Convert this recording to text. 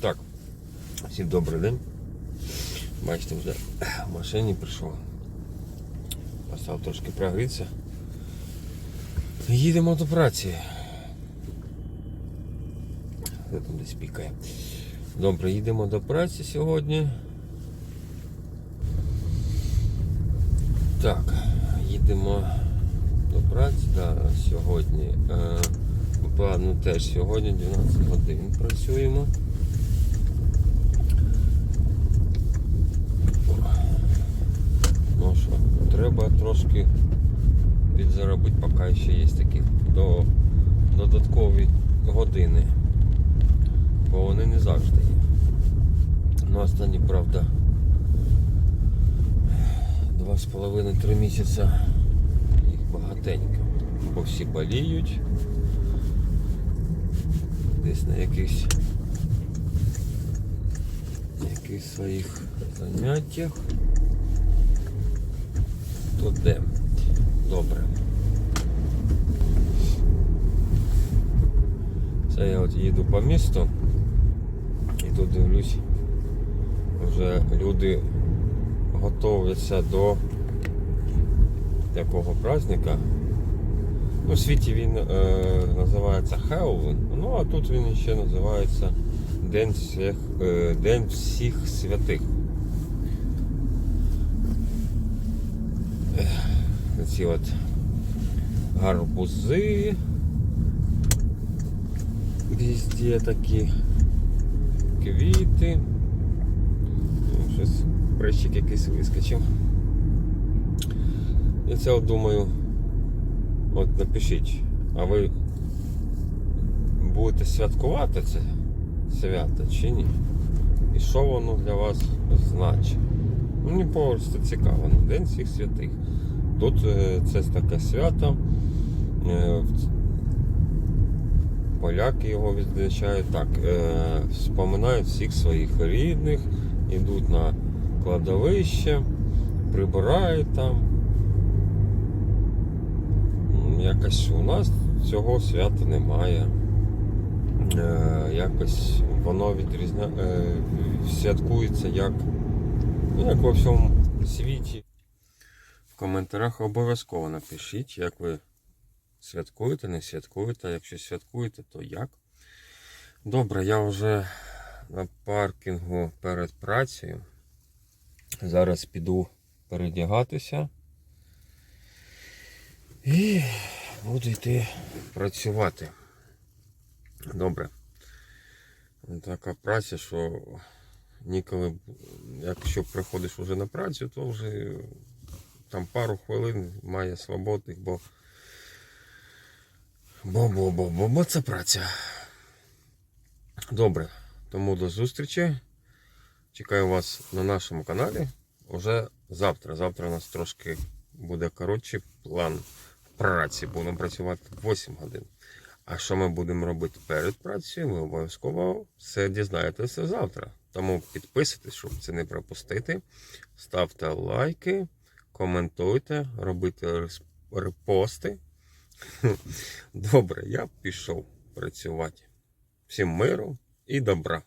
Так, всім добрий день. Бачите, вже в машині прийшов. Остав трошки прогрітися. Їдемо до праці. Хто там десь пікає? Добре, їдемо до праці сьогодні. Так, їдемо до праці, да, сьогодні. Е, плану теж сьогодні 12 годин працюємо. Ну що, треба трошки підзаробити, поки ще є такі до, додаткові години. Бо вони не завжди є. Ну, останні, правда, два з половиною три місяця їх багатенько. Бо всі боліють. Десь на якихось своїх заняттях. То де? Добре. Це я от їду по місту і тут дивлюсь, вже люди готуються до такого праздника. Ну, в світі він е, називається Хеллоуін, ну а тут він ще називається День всіх, е, День всіх святих. Ці от гарбузи. Везде такі квіти. Ну, Щось прищик якийсь вискочив. І це от думаю, от напишіть, а ви будете святкувати це свято чи ні? І що воно для вас значить? Мені просто цікаво, ну, День всіх святих. Тут е, це таке свято. е, Поляки його відзначають так, е, споминають всіх своїх рідних, йдуть на кладовище, прибирають там. Якось у нас цього свята немає. Якось воно відрізня... святкується як, ну, як во всьому світі. Коментарях обов'язково напишіть, як ви святкуєте, не святкуєте. А Якщо святкуєте, то як. Добре, я вже на паркінгу перед працею. Зараз піду передягатися. І буду йти працювати. Добре. Така праця, що ніколи, якщо приходиш вже на працю, то вже там пару хвилин має свободних, бо бо, бо, бо, бо, бо це праця. Добре, тому до зустрічі. Чекаю вас на нашому каналі уже завтра. Завтра у нас трошки буде коротший план праці. Будемо працювати 8 годин. А що ми будемо робити перед працею, ви обов'язково все дізнаєтеся завтра. Тому підписуйтесь, щоб це не пропустити. Ставте лайки, коментуйте, робите репости. Добре, я пішов працювати. Всім миру і добра.